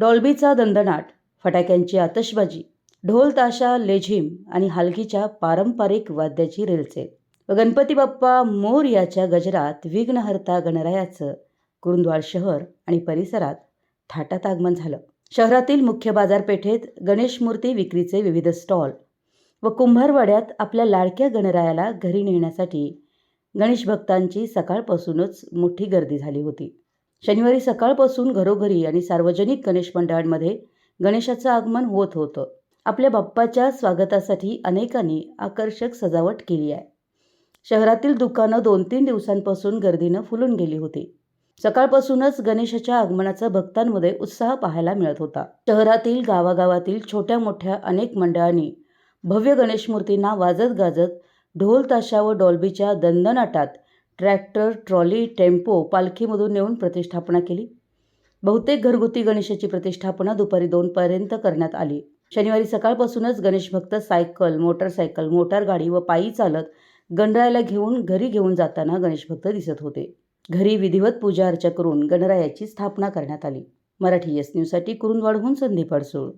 डॉल्बीचा दंदनाट फटाक्यांची आतषबाजी ढोल ताशा लेझिम आणि हालकीच्या पारंपरिक वाद्याची रेलचेल. व गणपती बाप्पा मोर याच्या गजरात विघ्नहर्ता गणरायाचं कुरुंदवाड शहर आणि परिसरात थाटात आगमन झालं. शहरातील मुख्य बाजारपेठेत गणेश मूर्ती विक्रीचे विविध स्टॉल व कुंभारवाड्यात आपल्या लाडक्या गणरायाला घरी नेण्यासाठी गणेश भक्तांची सकाळपासूनच मोठी गर्दी झाली होती. शनिवारी सकाळपासून घरोघरी आणि सार्वजनिक गणेश मंडळांमध्ये गणेशाचं आगमन होत होतं. आपल्या बाप्पाच्या स्वागतासाठी अनेकांनी आकर्षक सजावट केली आहे. शहरातील दुकानं दोन तीन दिवसांपासून गर्दीनं फुलून गेली होती. सकाळपासूनच गणेशाच्या आगमनाचा भक्तांमध्ये उत्साह पाहायला मिळत होता. शहरातील गावागावातील छोट्या मोठ्या अनेक मंडळांनी भव्य गणेश मूर्तींना वाजत गाजत ढोल ताशा व डॉल्बीच्या दंदनाटात ट्रॅक्टर ट्रॉली टेम्पो पालखीमधून नेऊन प्रतिष्ठापना केली. बहुतेक घरगुती गणेशाची प्रतिष्ठापना दुपारी दोनपर्यंत करण्यात आली. शनिवारी सकाळपासूनच गणेश भक्त सायकल मोटरसायकल मोटार गाडी व पायी चालत गणरायाला घेऊन घरी घेऊन जाताना गणेश भक्त दिसत होते. घरी विधिवत पूजा अर्चा करून गणरायाची स्थापना करण्यात आली. मराठी एस न्यूजसाठी कुरुंदवाडहून संदीप अडसूळ.